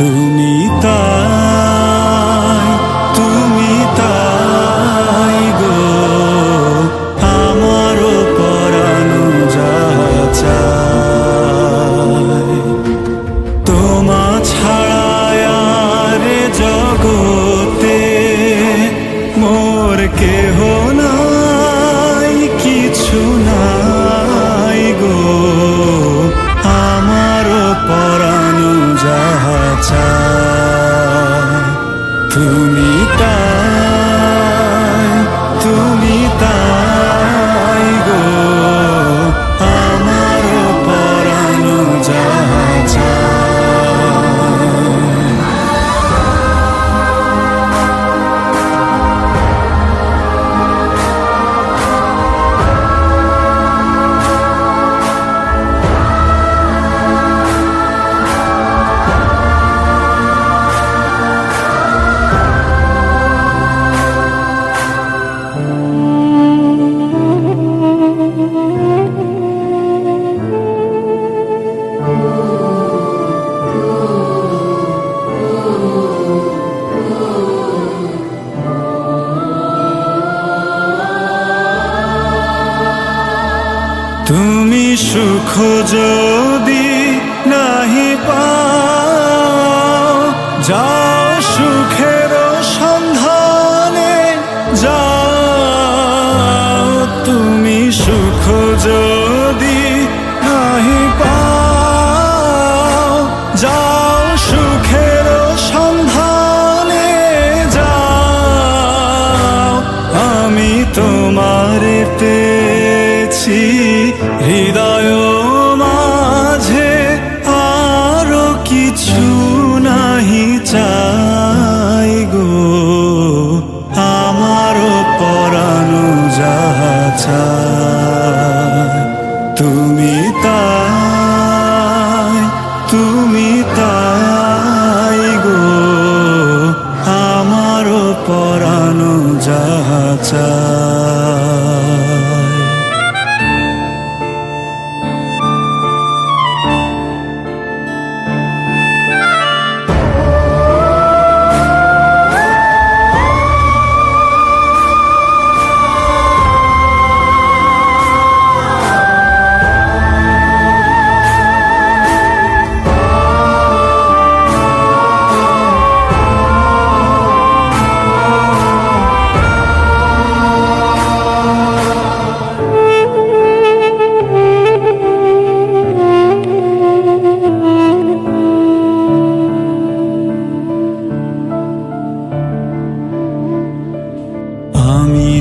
তুমি তাই সুখ যদি নাহি পাও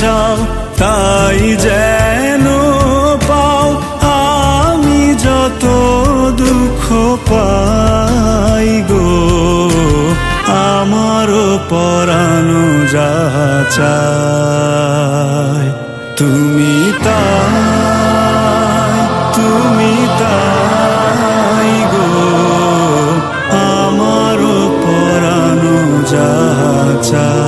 চাও, তাই যেন পাও, আমি যত দুঃখ পাই গো। আমার পরানো যা তুমি তাই তুমি তাই গো। আমারও পরানো যা চায়।